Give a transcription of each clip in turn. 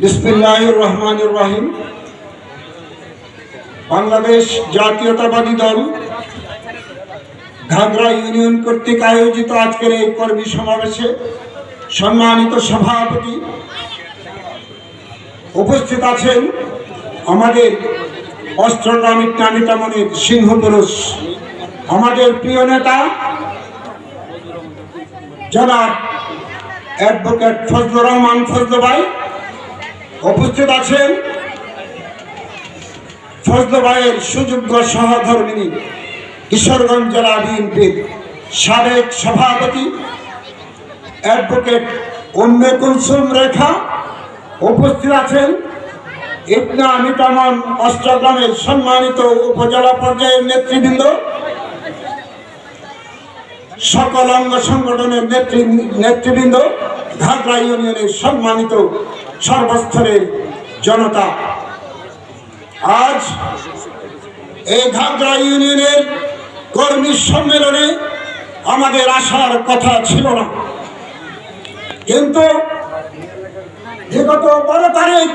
বিসমিল্লাহ রহমান রহিম বাংলাদেশ জাতীয়তাবাদী দল ঘাগড়া ইউনিয়ন কর্তৃক আয়োজিত আজকের এই কর্মী সমাবেশে সম্মানিত সভাপতি উপস্থিত আছেন আমাদের অস্ত্রগ্রামিক নামিতামনের সিংহ পুরুষ, আমাদের প্রিয় নেতা জনাব অ্যাডভোকেট ফজলুর রহমান ফজলু ভাই উপস্থিত আছেন ফজলু ভাইয়ের সুযোগ্য সহধর্মিনী কিশোরগঞ্জ জেলা বিএনপির সাবেক সভাপতি, অ্যাডভোকেট উম্মে কুলসুম রেখা উপস্থিত আছেন। ইবনা মিটামন অষ্টগ্রামের সম্মানিত উপজেলা পর্যায়ের নেতৃবৃন্দ। সকল অঙ্গ সংগঠনের নেতৃ নেতৃবৃন্দ ঘাগড়া ইউনিয়নের সম্মানিত সর্বস্তরের জনতা। আজ এই ঘাগড়া ইউনিয়নের কর্মী সম্মেলনে আমাদের আসার কথা ছিল না। কিন্তু বিগত বারো তারিখ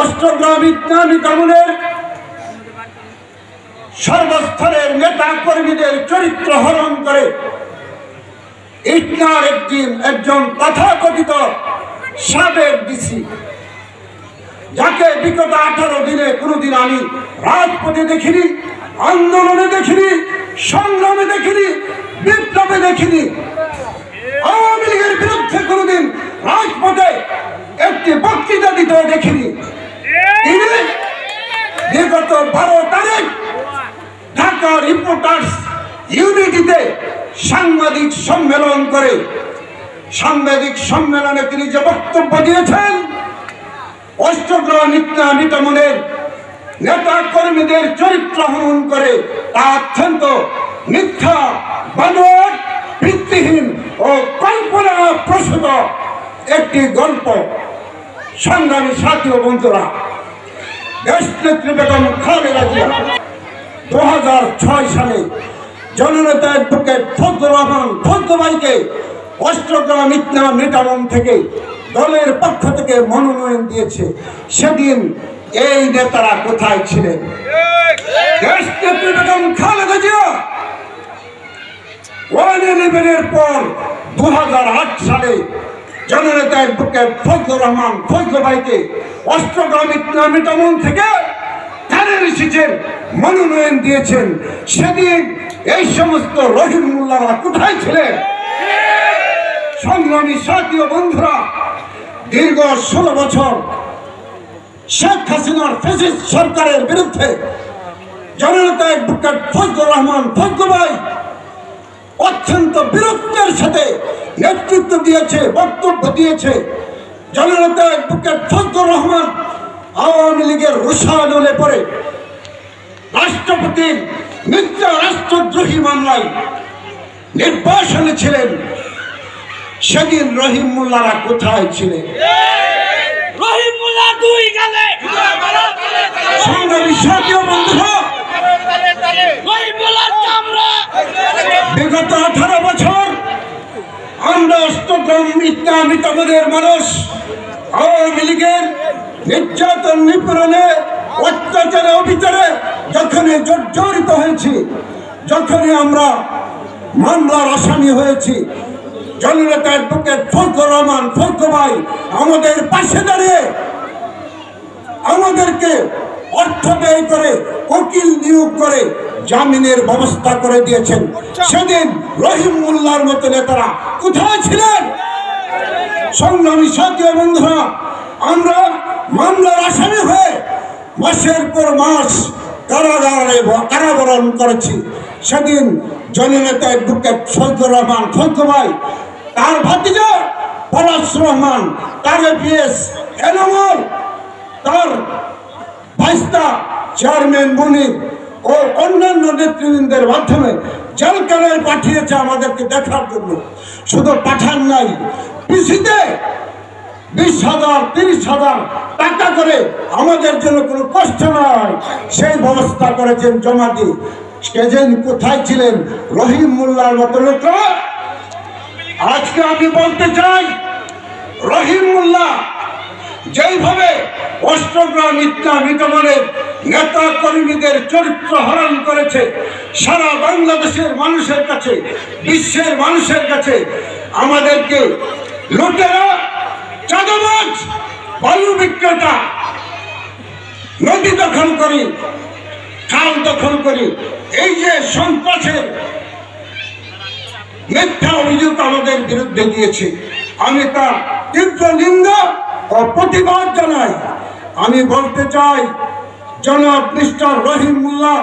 অষ্টগ্রাম ইসলামী কামনের সর্বস্তরের নেতা কর্মীদের চরিত্র হরণ করে ইটনার একদিন একজন তথাকথিত সাবেক ডিসি, যাকে বিগত আঠারো দিনে কোনোদিন আমি রাজপথে দেখিনি, আন্দোলনে দেখিনি, সংগ্রামে দেখিনি, বিপ্লবে দেখিনি, আওয়ামী লীগের বিরুদ্ধে কোনোদিন রাজপথে একটি বক্তৃতা দিতেও দেখিনি। তিনি বিগত বারো তারিখ ঢাকা রিপোর্টার্স ইউনিটিতে সাংবাদিক সম্মেলন করে সাংবাদিক সম্মেলনে তিনি যে বক্তব্য দিয়েছেন, অষ্টগ্রহ নিত্যা নিতমনের নেতা কর্মীদের চরিত্র হনন করে তা অত্যন্ত মিথ্যা বানর ভিত্তিহীন ও কল্পনা প্রসূত একটি গল্প। সংগ্রামী সাথী ও বন্ধুরা দেশ নেত্রী বেগম খালেদা জিয়া, দু হাজার ছয় সালে জননেতা অ্যাডভোকেট ফজলুর রহমান ফজলুভাইকে অষ্টগ্রাম ইতনাম নিটামন থেকে দলের পক্ষ থেকে মনোনয়ন দিয়েছে। সেদিন এই নেতারা কোথায় ছিলেন? ফজলু ভাইকে থেকে মনোনয়ন দিয়েছেন। সেদিন এই সমস্ত রহিম মোল্লারা কোথায় ছিলেন? সংগ্রামী সাথী বন্ধুরা, দীর্ঘ ষোলো বছর শেখ হাসিনার ফেসিস্ট সরকারের বিরুদ্ধে জননেতা অ্যাডভোকেট ফজলুর রহমান ফজলু ভাই অত্যন্ত বীরত্বের সাথে নেতৃত্ব দিয়েছে, বক্তব্য দিয়েছে। জননেতা অ্যাডভোকেট ফজলুর রহমান আওয়ামী লীগের রুষানলে পড়ে। রাষ্ট্রপতির মিথ্যা রাষ্ট্রদ্রোহী মামলায় নির্বাসনে ছিলেন সেদিন রহিম মোল্লারা কোথায় ছিলেন? সংগ্রামী বন্ধুরা বিগত আঠারো বছর আমরা অষ্টগ্রাম ইসলামিক আমাদের মানুষ আওয়ামী লীগের নির্যাতন নিপীড়নে যখনই জর্জরিত হয়েছি, যখনই আমরা মামলার আসামি হয়েছি জননেতা অ্যাডভোকেট ফজলুর রহমান, ফজলু ভাই, আমাদের পাশে দাঁড়িয়ে আমাদেরকে অর্থ ব্যয় করে, উকিল নিয়োগ করে জামিনের ব্যবস্থা করে দিয়েছেন। সেদিন রহিম মোল্লার মতো নেতারা কোথায় ছিলেন? সংগ্রামী সাথী বন্ধুরা, আমরা মামলার আসামি হয়ে মাসের পর মাস কারাগারে কারাবরণ করেছি। সেদিন জননেতা অ্যাডভোকেট ফজলুর রহমান ফজলু ভাই, তার ভাতিজা পলাশ রহমান, তার এপিএস এনামল, তার ভাইস্তা চেয়ারম্যান মনির ও অন্যান্য নেতৃবৃন্দের মাধ্যমে জেলখানায় পাঠিয়েছে আমাদেরকে দেখার জন্য। শুধু পাঠান নাই, পিসিতে বিশ হাজার, তিরিশ হাজার টাকা করে আমাদের জন্য কোনো কষ্ট নয়। সেই ব্যবস্থা করেছেন জমা দিয়ে সেদিন কোথায় ছিলেন? রহিম মোল্লার মতো লোকরা আজকে আমি বলতে চাই, রহিম মোল্লা যেইভাবে অষ্টগ্রাম ইত্যা মিতমনের নেতা কর্মীদের চরিত্র হরণ করেছে, সারা বাংলাদেশের মানুষের কাছে, বিশ্বের মানুষের কাছে আমাদেরকে লুটেরা চাঁদাবাজ বালু বিক্রেতা, নদী দখল করি, খাল দখল করি, এই যে সন্ত্রাসের মিথ্যা অভিযোগ আমাদের বিরুদ্ধে দিয়েছে, আমি তা তীব্র নিন্দা ও প্রতিবাদ জানাই। আমি বলতে চাই, জনাব মিস্টার রহিমুল্লাহ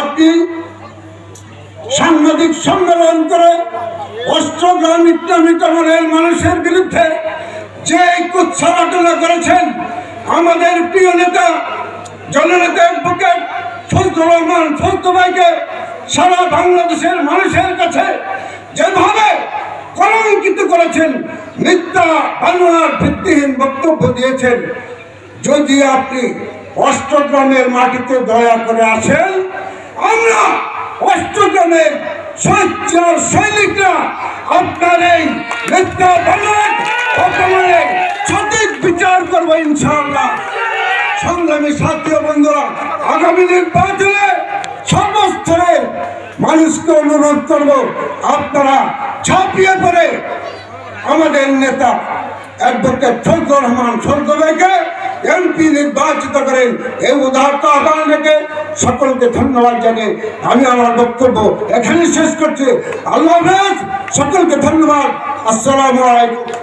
আপনি সাংবাদিক সম্মেলন করে অষ্টগ্রাম ইত্যামিতমনের মানুষের বিরুদ্ধে যে কুৎসাবাটনা করেছেন আমাদের প্রিয় নেতা মানুষের কাছে যেভাবে করেছেন ভিত্তিহীন বক্তব্য দিয়েছেন। যদি আপনি অষ্টগ্রামের মাটিতে দয়া করে আসেন, আমরা অষ্টগ্রামের সচ্চার সৈনিকরা আপনার এই মিথ্যা অপমানের সঠিক বিচার করব ইনশাআল্লাহ। সংগ্রামী সাথী বন্ধুরা, আগামী নির্বাচনে সর্বস্তরের মানুষকে অনুরোধ করব, আপনারা ছাপিয়ে পড়ে আমাদের নেতা অ্যাডভোকেট ফজলুর রহমান ফজলু ভাইকে এমপি নির্বাচিত করেন। এই উদারতা আপনাদেরকে সকলকে ধন্যবাদ জানিয়ে আমি আমার বক্তব্য এখানে শেষ করছি। আল্লাহ সকলকে ধন্যবাদ। আসসালামু আলাইকুম।